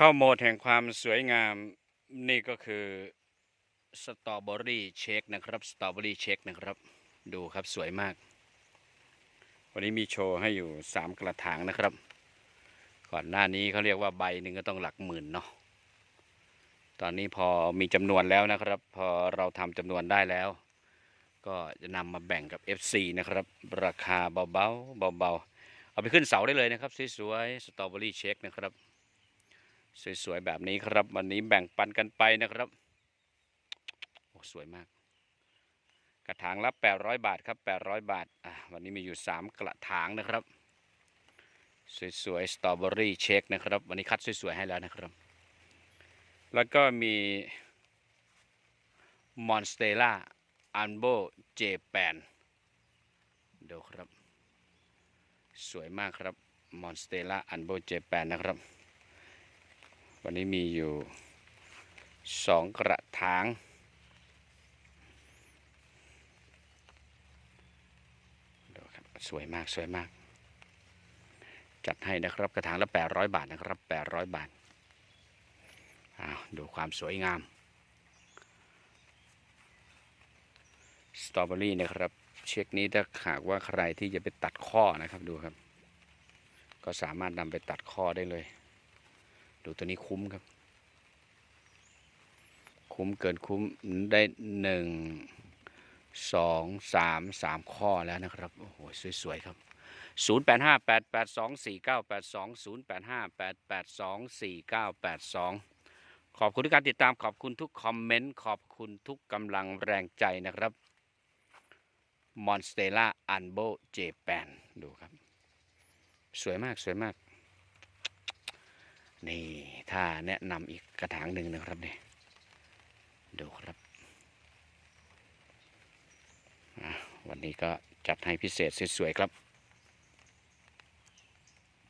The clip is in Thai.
เข้าโหมดแห่งความสวยงามนี่ก็คือสตรอเบอรี่เชคนะครับสตรอเบอรี่เชคนะครับ ดูครับสวยมาก วันนี้มีโชว์ให้อยู่สามกระถางนะครับ ก่อนหน้านี้เขาเรียกว่าใบหนึ่งก็ต้องหลักหมื่นเนาะตอนนี้พอมีจำนวนแล้วนะครับ พอเราทำจำนวนได้แล้ว ก็จะนำมาแบ่งกับ FC นะครับ ราคาเบาๆเบาๆเอาไปขึ้นเสาได้เลยนะครับสวยๆสตรอเบอรี่เชคนะครับ สวยๆแบบนี้ครับ วันนี้แบ่งปันกันไปนะครับโอ้สวยมาก กระถางละ800 บาทครับ 800 บาทอะวันนี้มีอยู่ 3 กระถางนะครับ สวยๆสตรอเบอรี่เชคนะครับ วันนี้คัดสวยๆให้แล้วนะครับ แล้วก็มีมอนสเตล่าอันโบเจแปนดูครับ สวยมากครับมอนสเตล่าอันโบเจแปนนะครับ วันนี้มีอยู่สองกระถาง ดูครับ สวยมาก สวยมาก จัดให้นะครับกระถางละ 800 บาทนะครับ 800 บาทอ้าวดูความสวยงาม สตรอเบอรี่นะครับ เช็คนี้ถ้าหากว่าใครที่จะไปตัดข้อนะครับดูครับ ก็สามารถนำไปตัดข้อได้เลย ดูตัวนี้คุ้มครับ คุ้มเกินคุ้มได้หนึ่งสองสามสามข้อแล้วนะครับ โอ้โห สวย ๆ ครับ 0 8 5 8 8 2 4 9 8 2 0 8 5 8 8 2 4 9 8 2 ขอบคุณทุกการติดตามขอบคุณทุกคอมเมนต์ ขอบคุณทุกกำลังแรงใจนะครับมอนสเตล่าอันโบเจแปนดูครับ สวยมากสวยมาก นี่ถ้าแนะนำอีกกระถางหนึ่งนะครับเนี่ยดูครับ วันนี้ก็จัดให้พิเศษสวยๆครับ